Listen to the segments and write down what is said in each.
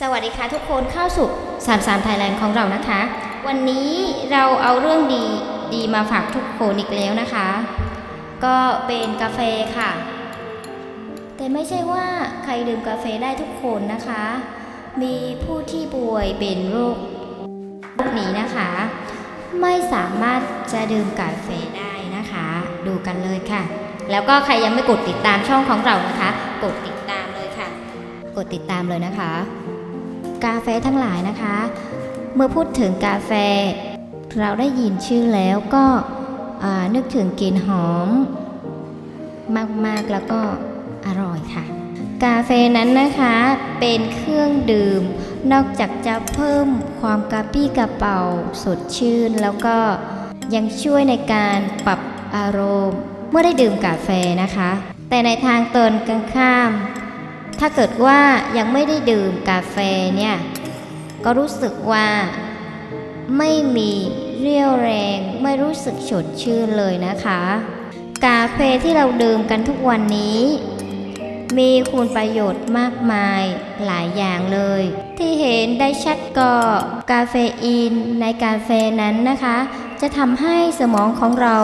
สวัสดีค่ะทุกคนเข้าสู่สามสามไทยแลนด์ของเรานะคะ วันนี้เราเอาเรื่องดีดีมาฝากทุกคนอีกแล้วนะคะ ก็เป็นกาแฟค่ะ แต่ไม่ใช่ว่าใครดื่มกาแฟได้ทุกคนนะคะ มีผู้ที่ป่วยเป็นโรคโรคนี้นะคะ ไม่สามารถจะดื่มกาแฟได้นะคะ ดูกันเลยค่ะ แล้วก็ใครยังไม่กดติดตามช่องของเรานะคะ กดติดตามเลยค่ะ กดติดตามเลยนะคะ กาแฟทั้งหลายนะคะ เมื่อพูดถึงกาแฟ เราได้ยินชื่อแล้วก็นึกถึงกลิ่นหอม มากๆแล้วก็อร่อยค่ะ กาแฟนั้นนะคะเป็นเครื่องดื่ม นอกจากจะเพิ่มความกระปี้กระเป๋าสดชื่น แล้วก็ยังช่วยในการปรับอารมณ์ เมื่อได้ดื่มกาแฟนะคะ แต่ในทางตนกันข้าม ถ้าเกิดว่ายังไม่ได้ดื่มกาแฟเนี่ย ก็รู้สึกว่าไม่มีเรี่ยวแรงไม่รู้สึกสดชื่นเลยนะคะ กาแฟที่เราดื่มกันทุกวันนี้ มีคุณประโยชน์มากมายหลายอย่างเลย ที่เห็นได้ชัดก็กาเฟอีนในกาแฟนั้นนะคะ จะทำให้สมองของเรา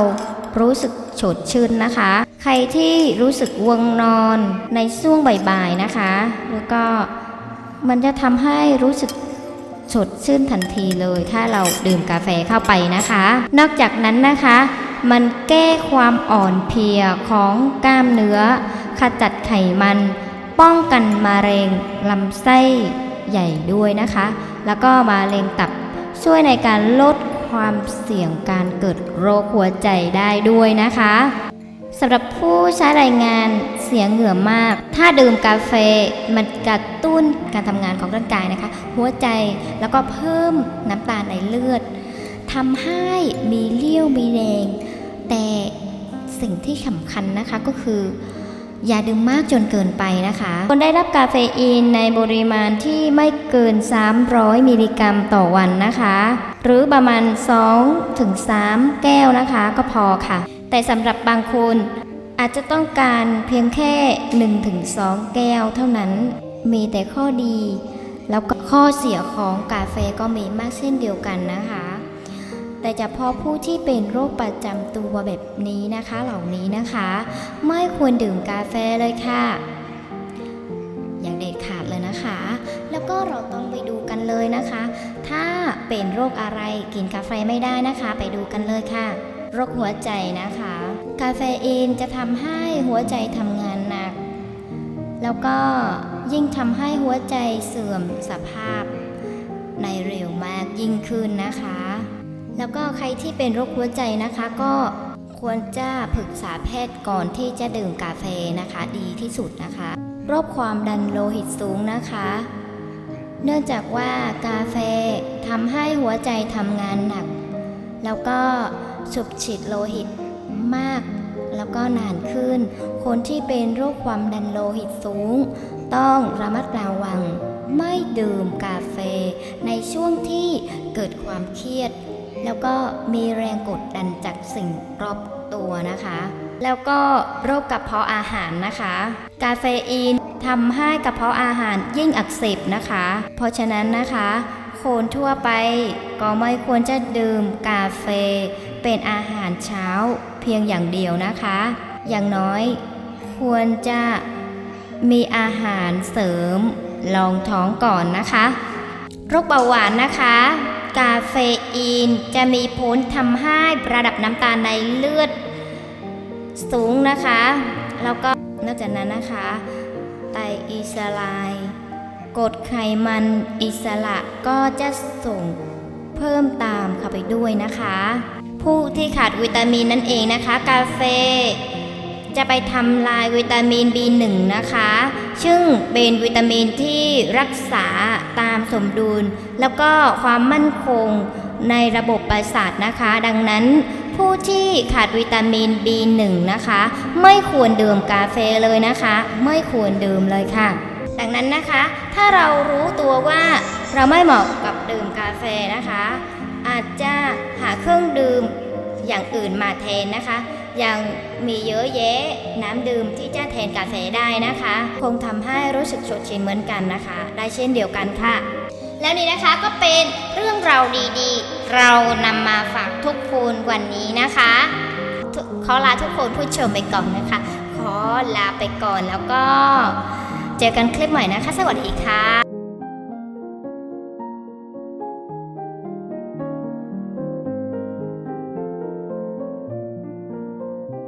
รู้สึกสดชื่นนะคะ ใครที่รู้สึกวงนอนในช่วงบ่ายๆนะคะ แล้วก็มันจะทำให้รู้สึกสดชื่นทันทีเลยถ้าเราดื่มกาแฟเข้าไปนะคะ นอกจากนั้นนะคะ มันแก้ความอ่อนเพลียของกล้ามเนื้อ ขจัดไขมัน ป้องกันมะเร็งลำไส้ใหญ่ด้วยนะคะ แล้วก็มะเร็งตับช่วยในการลด ความเสี่ยงการเกิดโรคหัวใจได้ด้วยนะคะสำหรับผู้ใช้รายงานเสียงเหงื่อมาก ถ้าดื่มกาแฟมันกระตุ้นการทำงานของร่างกายนะคะ หัวใจแล้วก็เพิ่มน้ำตาลในเลือดทำให้มีเลี้ยวมีแรง แต่สิ่งที่สำคัญนะคะก็คือ อย่าดื่มมากจนเกินไปนะคะคนได้รับกาเฟอีนในปริมาณที่ไม่เกิน 300 มิลลิกรัมต่อวันนะคะ หรือประมาณ 2-3ถึงแก้วนะคะก็พอค่ะ แต่สำหรับบางคนอาจจะต้องการเพียงแค่1-2ถึง2แก้วเท่านั้น มีแต่ข้อดี แล้วก็ข้อเสียของกาแฟก็มีมากเช่นเดียวกันนะคะ แต่เฉพาะผู้ที่เป็นโรคประจำตัวแบบนี้นะคะ เหล่านี้นะคะ ไม่ควรดื่มกาแฟเลยค่ะ อย่างเด็ดขาดเลยนะคะ แล้วก็เราต้องไปดูกันเลยนะคะ ถ้าเป็นโรคอะไรกินกาแฟไม่ได้นะคะ ไปดูกันเลยค่ะ โรคหัวใจนะคะ กาเฟอีนจะทำให้หัวใจทำงานหนัก แล้วก็ยิ่งทำให้หัวใจเสื่อมสภาพในเร็วมากยิ่งขึ้นนะคะ แล้วก็ใครที่เป็นโรคหัวใจนะคะก็ควรจะปรึกษาแพทย์ก่อนที่จะดื่มกาแฟนะคะดีที่สุดนะคะ โรคความดันโลหิตสูงนะคะ เนื่องจากว่ากาแฟทำให้หัวใจทำงานหนัก แล้วก็สูบฉีดโลหิตมาก แล้วก็นานขึ้น คนที่เป็นโรคความดันโลหิตสูง ต้องระมัดระวัง ไม่ดื่มกาแฟในช่วงที่เกิดความเครียด แล้วก็มีแรงกดดันจากสิ่งรอบตัวนะคะ แล้วก็โรคกระเพาะอาหารนะคะ กาเฟอีนทำให้กระเพาะอาหารยิ่งอักเสบนะคะ เพราะฉะนั้นนะคะ คนทั่วไปก็ไม่ควรจะดื่มกาแฟเป็นอาหารเช้าเพียงอย่างเดียวนะคะ อย่างน้อยควรจะมีอาหารเสริมรองท้องก่อนนะคะ โรคเบาหวานนะคะ กาเฟอีน จะมีผลทำให้ระดับน้ำตาลในเลือดสูงนะคะ แล้วก็นอกจากนั้นนะคะ ไตรอิสลายกรดไขมันอิสระก็จะส่งเพิ่มตามเข้าไปด้วยนะคะ ผู้ที่ขาดวิตามินนั่นเองนะคะ กาแฟจะไปทำลายวิตามิน B1 นะคะ ซึ่งเป็นวิตามินที่รักษา ตามสมดุล แล้วก็ความมั่นคงในระบบประสาทนะคะ ดังนั้นผู้ที่ขาดวิตามิน B1 นะคะ ไม่ควรดื่มกาแฟเลยนะคะ ไม่ควรดื่มเลยค่ะ ดังนั้นนะคะ ถ้าเรารู้ตัวว่าเราไม่เหมาะกับดื่มกาแฟนะคะ อาจจะหาเครื่องดื่มอย่างอื่นมาแทนนะคะ ยังมีเยอะแยะน้ำดื่มที่จะแทนกาแฟได้นะคะ คงทำให้รู้สึกสดชื่นเหมือนกันนะคะ ได้เช่นเดียวกันค่ะ แล้วนี่นะคะก็เป็นเรื่องราวดีๆ เรานำมาฝากทุกคนวันนี้นะคะขอลาทุกคนผู้ชมไปก่อนนะคะ ขอลาไปก่อนแล้วก็ เจอกันคลิปใหม่นะคะ สวัสดีค่ะ